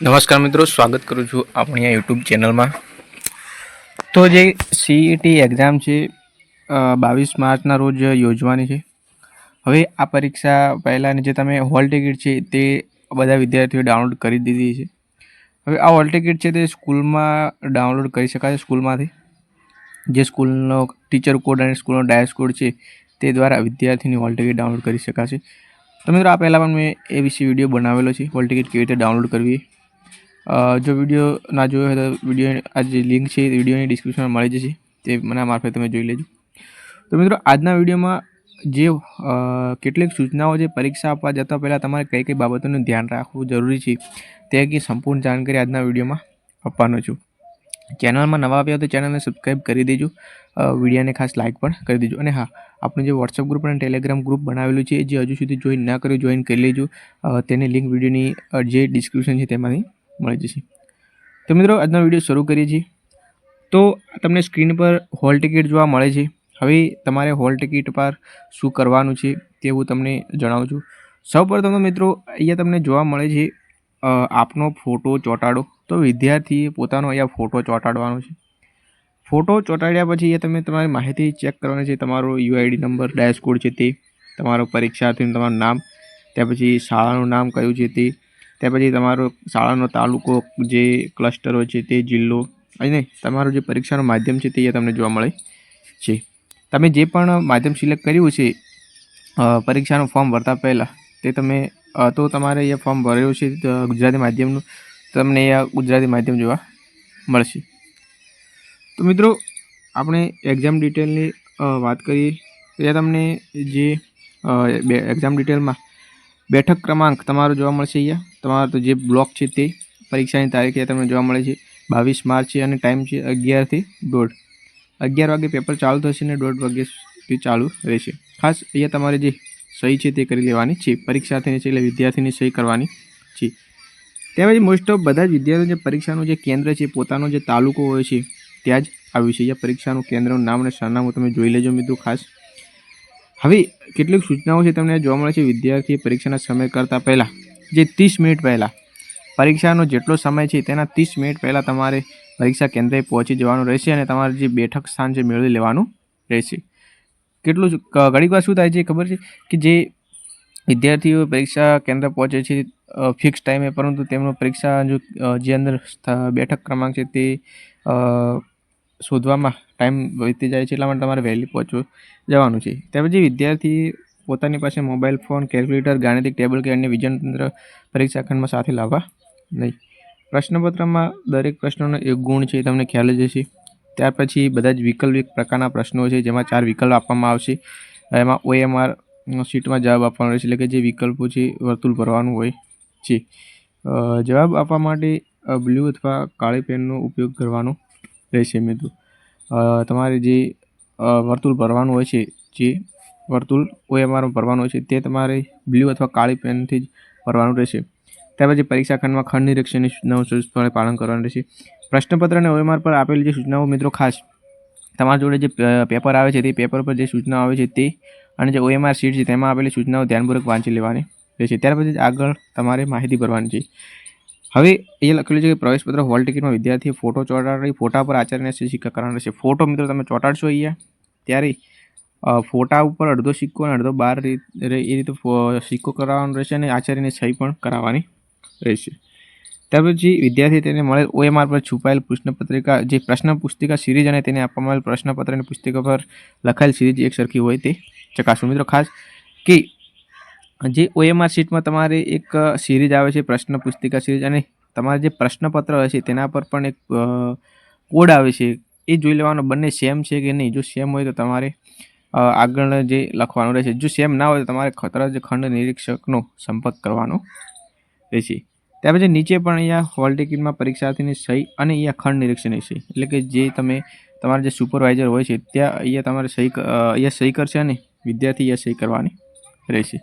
નમસ્કાર મિત્રો, સ્વાગત કરું છું આપણી આ યુટ્યુબ ચેનલમાં તો જે સીઈટી એક્ઝામ છે બાવીસ માર્ચના રોજ યોજવાની છે. હવે આ પરીક્ષા પહેલાંની જે તમે હોલ ટિકિટ છે, તે બધા વિદ્યાર્થીઓ ડાઉનલોડ કરી દીધી છે. હવે આ હોલ ટિકિટ છે, તે સ્કૂલમાં ડાઉનલોડ કરી શકાય સ્કૂલમાંથી. જે સ્કૂલનો ટીચર કોડ અને સ્કૂલનો ડાયસ કોડ છે, તે દ્વારા વિદ્યાર્થીની હોલ ટિકિટ ડાઉનલોડ કરી શકાશે. તો મિત્રો, આ પહેલાં પણ મેં એ વિશે વીડિયો બનાવેલો છે હોલ ટિકિટ કેવી રીતે ડાઉનલોડ કરવી જો વીડિયો ના જોયો હોય તો વીડિયો આ જે લિંક છે, એ વિડીયોની ડિસ્ક્રિપ્શનમાં મળી જશે. તે મને મારફતે તમે જોઈ લેજો. તો મિત્રો, આજના વિડીયોમાં જે કેટલીક સૂચનાઓ છે, પરીક્ષા આપવા જતાં પહેલાં તમારે કઈ કઈ બાબતોનું ધ્યાન રાખવું જરૂરી છે, તે અંગે સંપૂર્ણ જાણકારી આજના વિડીયોમાં આપવાનો છું. ચેનલમાં નવા આવ્યા તો ચેનલને સબસ્ક્રાઈબ કરી દેજો. વિડીયોને ખાસ લાઇક પણ કરી દેજો. અને હા, આપણું જે વોટ્સઅપ ગ્રુપ અને ટેલિગ્રામ ગ્રુપ બનાવેલું છે જે હજુ સુધી જોઈન ના કર્યું જોઈન કરી લેજો. તેની લિંક વિડીયોની જે ડિસ્ક્રિપ્શન છે તેમાંથી મળી જશે. તો મિત્રો, આજનો વીડિયો શરૂ કરીએ છીએ. તો તમને સ્ક્રીન પર હોલ ટિકિટ જોવા મળે છે. હવે તમારે હોલ ટિકિટ પર શું કરવાનું છે તે હું તમને જણાવું છું. સૌપ્રથમ મિત્રો, અહીંયા તમને જોવા મળે છે આપનો ફોટો ચોંટાડો. તો વિદ્યાર્થીએ પોતાનો અહીંયા ફોટો ચોંટાડવાનો છે. ફોટો ચોંટાડ્યા પછી અહીંયા તમે તમારી માહિતી ચેક કરવાની છે. તમારો યુઆઈડી નંબર ડેશકોડ છે તે, તમારો પરીક્ષાર્થીનું તમારું નામ ત્યાર પછી શાળાનું નામ કયું છે તે ત્યાર પછી તમારો શાળાનો તાલુકો, જે ક્લસ્ટર હોય છે તે જિલ્લો, અને તમારું જે પરીક્ષાનું માધ્યમ છે તે અહીંયા તમને જોવા મળે છે. તમે જે પણ માધ્યમ સિલેક્ટ કર્યું છે પરીક્ષાનું ફોર્મ ભરતા પહેલાં, તે તમે તો તમારે અહીંયા ફોર્મ ભરેલું છે ગુજરાતી માધ્યમનું, તમને અહીંયા ગુજરાતી માધ્યમ જોવા મળશે. તો મિત્રો, આપણે એક્ઝામ ડિટેલની વાત કરીએ, તો અહીંયા તમને જે બે એક્ઝામ ડિટેલમાં બેઠક ક્રમાંક તમારો જોવા મળશે અહીંયા. તમારો જે બ્લોક છે તે પરીક્ષાની તારીખ તમને જોવા મળે છે. બાવીસ માર્ચ છે અને ટાઈમ છે અગિયારથી દોઢ. અગિયાર વાગે પેપર ચાલુ થશે અને દોઢ વાગ્યાથી ચાલુ રહેશે. ખાસ અહીંયા તમારે જે સહી છે તે કરી લેવાની છે. પરીક્ષાર્થીની છે એટલે વિદ્યાર્થીની સહી કરવાની છે. તેમજ મોસ્ટ ઓફ બધા જ વિદ્યાર્થીઓ જે પરીક્ષાનું જે કેન્દ્ર છે, પોતાનો જે તાલુકો હોય છે, ત્યાં જ આવ્યું છે. અહીંયા પરીક્ષાનું કેન્દ્રનું નામ અને સરનામું તમે જોઈ લેજો મિત્રો ખાસ. હવે કેટલીક સૂચનાઓ છે તમને જોવા મળે છે. વિદ્યાર્થીએ પરીક્ષાના સમય કરતાં પહેલાં, જે ત્રીસ મિનિટ પહેલાં, પરીક્ષાનો જેટલો સમય છે તેના ત્રીસ મિનિટ પહેલાં તમારે પરીક્ષા કેન્દ્રે પહોંચી જવાનું રહેશે અને તમારે જે બેઠક સ્થાન છે મેળવી લેવાનું રહેશે. કેટલું ઘણીક વાર શું થાય છે ખબર છે? કે જે વિદ્યાર્થીઓ પરીક્ષા કેન્દ્ર પહોંચે છે ફિક્સ ટાઈમે પરંતુ તેમનો પરીક્ષા જો અંદર બેઠક ક્રમાંક છે તે શોધવામાં ટાઈમ વીતી જાય છે એટલા માટે તમારે વહેલી પહોંચવું જવાનું છે. ત્યાર પછી વિદ્યાર્થી પોતાની પાસે મોબાઈલ ફોન કેલ્ક્યુલેટર ગાણિતિક ટેબલ કે અન્ય વિજનતંત્ર તંત્ર પરીક્ષા ખંડમાં સાથે લાવવા નહીં. પ્રશ્નપત્રમાં દરેક પ્રશ્નોનો એક ગુણ છે એ તમને ખ્યાલ જ હશે. ત્યાર પછી બધા જ વિકલ્પિક પ્રકારના પ્રશ્નો છે જેમાં ચાર વિકલ્પ આપવામાં આવશે. એમાં ઓએમઆર શીટમાં જવાબ આપવાનો રહેશે, એટલે કે જે વિકલ્પો છે વર્તુળ ભરવાનું હોય છે. જવાબ આપવા માટે બ્લુ અથવા કાળી પેનનો ઉપયોગ કરવાનો રહેશે મિત્રો. તમારે જે વર્તુળ ભરવાનું હોય છે, જે વર્તુળ ઓએમઆરમાં ભરવાનું હોય છે, તે તમારે બ્લુ અથવા કાળી પેનથી જ ભરવાનું રહેશે. ત્યાર પછી પરીક્ષા ખંડમાં ખંડ નિરીક્ષણની સૂચનાઓ ચુસ્તપણે પાલન કરવાનું રહેશે. પ્રશ્નપત્ર અને ઓએમઆર પર આપેલી જે સૂચનાઓ મિત્રો ખાસ, તમારા જોડે જે પેપર આવે છે, તે પેપર પર જે સૂચનાઓ આવે છે, તે અને જે ઓએમઆર શીટ છે, તેમાં આપેલી સૂચનાઓ ધ્યાનપૂર્વક વાંચી લેવાની રહેશે. ત્યાર પછી આગળ તમારે માહિતી ભરવાની છે. હવે એ લખેલું છે કે પ્રવેશપત્ર હોલ ટિકિટમાં વિદ્યાર્થીએ ફોટો ચોંટાડી ફોટા પર આચાર્યને સિક્કા કરવાનો રહેશે. ફોટો મિત્રો તમે ચોંટાડશો અહીંયા. ત્યારે ફોટા ઉપર અડધો સિક્કો અને અડધો બાર એ રીતે સિક્કો કરાવવાનો રહેશે અને આચાર્યને સહી પણ કરાવવાની રહેશે. ત્યાર પછી વિદ્યાર્થી તેને મળેલ ઓએમઆર પર છુપાયેલ પ્રશ્નપત્રિકા, જે પ્રશ્ન પુસ્તિકા સિરીઝ અને તેને આપવામાં આવેલ પ્રશ્નપત્ર અને પુસ્તિકા પર લખાયેલ સિરીઝ એક સરખી હોય તે ચકાસવું મિત્રો, ખાસ કે જે ઓએમઆર શીટમાં તમારે એક સિરીઝ આવે છે, પ્રશ્ન પુસ્તિકા સિરીઝ અને તમારે જે પ્રશ્નપત્ર હોય છે, તેના પર પણ એક કોડ આવે છે. એ જોઈ લેવાનો બંને સેમ છે કે નહીં? જો સેમ હોય તો તમારે આગળ જે લખવાનું રહેશે. જો સેમ ના હોય તો તમારે ખતરા જે ખંડ નિરીક્ષકનો સંપર્ક કરવાનો રહેશે. ત્યાર પછી નીચે પણ અહીંયા હોલ ટિકિટમાં પરીક્ષાર્થીની સહી અને અહીંયા ખંડ નિરીક્ષણની સહી એટલે કે જે તમે, તમારા જે સુપરવાઇઝર હોય છે, ત્યાં અહીંયા તમારે સહી અહીંયા સહી કરશે અને વિદ્યાર્થી અહીંયા સહી કરવાની રહેશે.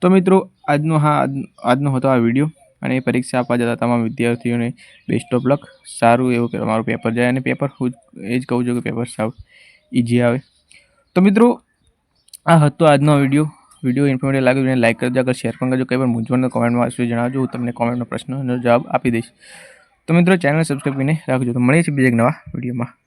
તો મિત્રો, આજનો હા, આજ- આજનો હતો આ વીડિયો અને એ પરીક્ષા આપવા જતા તમામ વિદ્યાર્થીઓને બેસ્ટ ઓફ લક સારું એવું કે તમારું પેપર જાય અને પેપર હું એ જ કહું છું કે પેપર સાવ ઇઝી આવે. તો મિત્રો, આ હતો આજનો વીડિયો વીડિયો ઇન્ફોર્મેટિવ લાગ્યો એને લાઈક કરજો આગળ શેર પણ કરજો, કંઈ પણ મૂંઝવણ કોમેન્ટમાં શું જણાવજો, હું તમને કોમેન્ટનો પ્રશ્નનો જવાબ આપી દઈશ. તો મિત્રો ચેનલ સબસ્ક્રાઈબ કરીને રાખજો. તો મળીએ છીએ બીજા એક નવા વિડીયોમાં